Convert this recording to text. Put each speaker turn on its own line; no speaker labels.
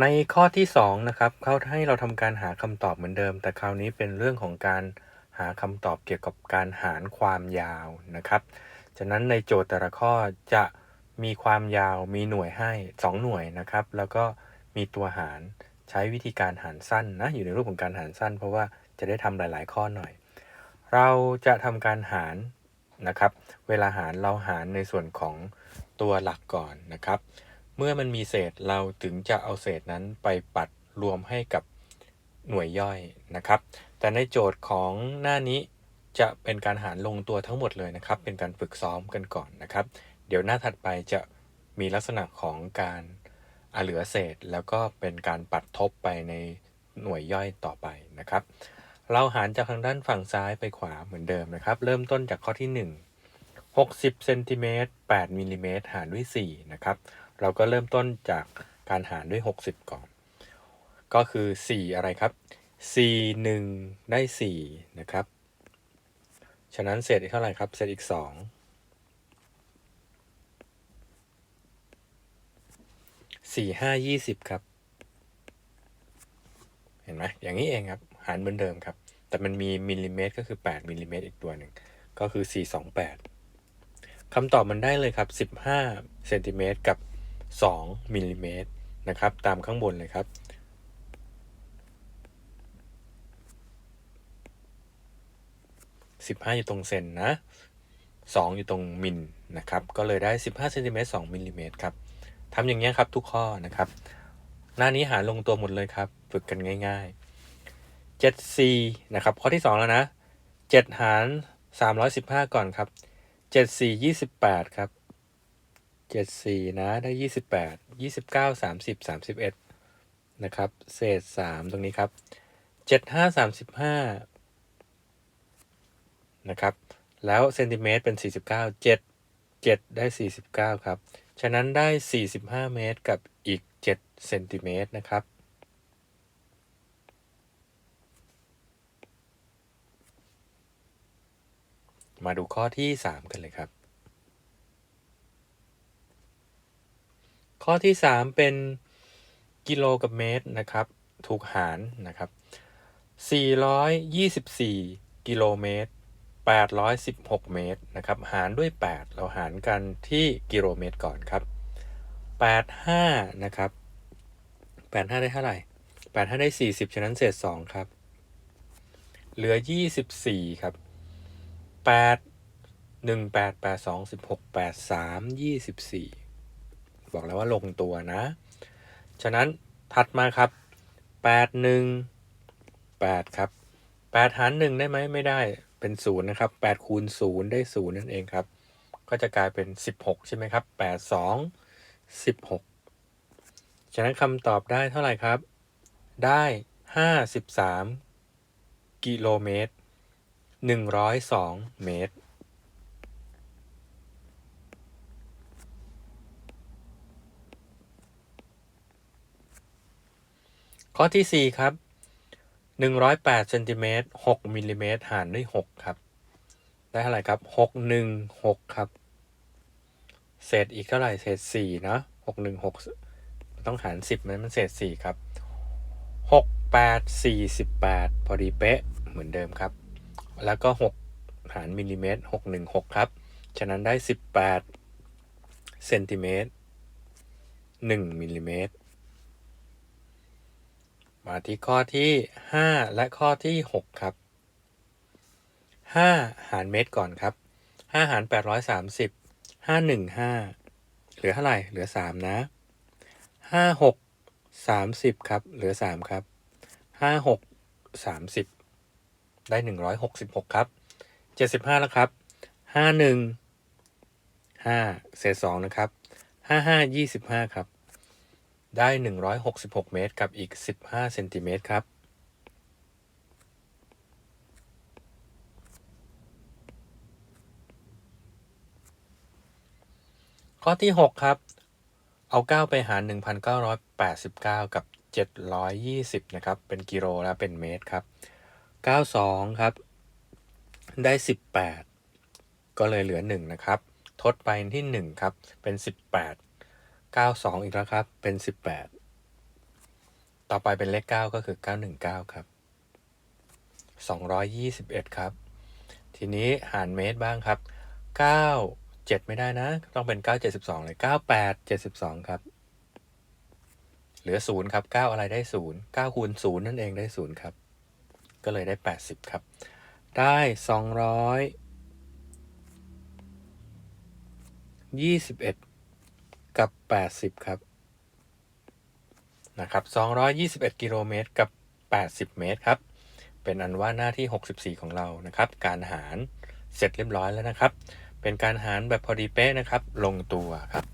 ในข้อที่2นะครับเขาให้เราทำการหาคำตอบเหมือนเดิม แต่คราวนี้เป็นเรื่องของการหาคำตอบเกี่ยวกับการหารความยาวนะครับฉะนั้นในโจทย์แต่ละข้อจะมีความยาวมีหน่วยให้ 2 หน่วยนะครับ แล้วก็มีตัวหารใช้วิธีการหารสั้นนะอยู่ในรูปของการหารสั้น เพราะว่าจะได้ทำหลาย ๆ ข้อหน่อย เราจะทำการหารนะครับ เวลาหารเราหารในส่วนของตัวหลักก่อนนะครับ เมื่อมันมีเศษเราถึงจะเอาเศษนั้นไปปัดรวมให้กับหน่วยย่อยนะครับ แต่ในโจทย์ของหน้านี้จะเป็นการหารลงตัวทั้งหมดเลยนะครับ เป็นการฝึกซ้อมกันก่อนนะครับ เดี๋ยวหน้าถัดไปจะมีลักษณะของการเหลือเศษแล้วก็เป็นการปัดทบไปในหน่วยย่อยต่อไปนะครับ เราหารจากทางด้านฝั่งซ้ายไปขวาเหมือนเดิมนะครับ เริ่มต้นจากข้อที่ 1 60เซนติเมตร8มิลลิเมตรหารด้วย4นะครับ เราก็เริ่มต้นจากการหารด้วย 60 ก่อน ก็คือ 4 อะไรครับ 4 1 ได้ 4 นะครับ ฉะนั้นเศษอีกเท่าไหร่ครับ เศษอีก 2 4 5 20 ครับ เห็นไหมอย่างนี้เองครับ หารเหมือนเดิมครับ แต่มันมีมิลลิเมตรก็คือ 8มิลลิเมตรอีกตัวหนึ่ง ก็คือ 428คำตอบมันได้เลยครับ 15เซนติเมตรกับ 2มิลลิเมตรนะครับ ตามข้างบนเลยครับ 15 อยู่ตรงเซนนะ 2 อยู่ตรงมิลนะครับ ก็เลยได้ 15เซนติเมตร2มิลลิเมตรครับทำอย่างนี้ยครับทุกข้อนะครับ หน้านี้หารลงตัวหมดเลยครับ ฝึกกันง่าย ๆ 7c นะครับ ข้อที่ 2 แล้วนะ 7 หาร 315 ก่อนครับ 7 4 28 ครับ เจ็ดสี่นะได้ยี่สิบแปดยี่สิบเก้าสามสิบสามสิบเอ็ดนะครับ เศษสามตรงนี้ครับเจ็ดห้าสามสิบห้านะครับ แล้วเซนติเมตรเป็นสี่สิบเก้าเจ็ดเจ็ดได้สี่สิบเก้าครับ ฉะนั้นได้สี่สิบห้าเมตรกับอีกเจ็ดเซนติเมตรนะครับมาดูข้อที่ 3 กันเลยครับ ข้อที่ 3 เป็นกิโลกับเมตรนะครับ ถูกหารนะครับ 424 กิโลเมตร 816 เมตรนะครับ หารด้วย 8 เราหารกันที่กิโลเมตรก่อนครับ 85 นะครับ 85 ได้เท่าไหร่ 85 ได้ 40 ฉะนั้นเศษ 2 ครับ เหลือ 24 ครับ 8 1 8 8 2 16 8 3 24 บอกแล้วว่าลงตัวนะ ฉะนั้นถัดมาครับ 8 1 8 ครับ 8 หาร 1 ได้ไหมไม่ได้เป็น 0 นะครับ 8 คูณ 0 ได้ 0 นั่นเองครับ ก็จะกลายเป็น 16 ใช่ไหมครับ 8 2 16 ฉะนั้นคำตอบได้เท่าไหร่ครับ ได้ 53 กิโลเมตร 102 เมตร ข้อที่ 4 ครับ 108เซนติเมตร6มิลลิเมตรหารด้วย 6 ครับ ได้เท่าไหร่ครับ 6 1 6 ครับ เศษอีกเท่าไหร่ เศษ4เนาะ6 1 6 ต้องหาร 10มันมันเศษ 4 ครับ 6 8 48 พอดีเป๊ะ เหมือนเดิมครับ แล้วก็ 6 หารมิลลิเมตร6 1 6 ครับ ฉะนั้นได้ 18เซนติเมตร1มิลลิเมตร มาที่ข้อที่ 5 และข้อที่ 6 ครับ 5 หารเมตรก่อนครับ 5 หาร 830 5 1 5 เหลือเท่าไหร่ เหลือ 3 นะ 5 6 30 ครับ เหลือ 3 ครับ 5 6 30 ได้ 166 ครับ 75 แล้วครับ 5 1 5 เศษ 2 นะครับ 5 5 25 ครับ ได้ 166 เมตรกับอีก 15 เซนติเมตรครับ ข้อที่ 6 ครับ เอา 9 ไปหาร 1,989 กับ 720 นะครับ เป็นกิโลแล้วเป็นเมตรครับ 92 ครับ ได้ 18 ก็เลยเหลือ 1 นะครับ ทดไปที่ 1 ครับ เป็น 18 92อีกแล้วครับ เป็น18ต่อไปเป็นเลข9ก็คือ919ครับ221ครับ ทีนี้หารเมตรบ้างครับ9 7ไม่ได้นะ ต้องเป็น9 72เลย98 72ครับ เหลือ0ครับ9อะไรได้0 9คูณ0นั่นเองได้0ครับ ก็เลยได้80ครับ ได้200 21 กับ 80 ครับนะครับ221 กิโลเมตรกับ 80 เมตรครับ เป็นอันว่าหน้าที่ 64 ของเรานะครับ การหารเสร็จเรียบร้อยแล้วนะครับ เป็นการหารแบบพอดีเป๊ะนะครับ ลงตัวครับ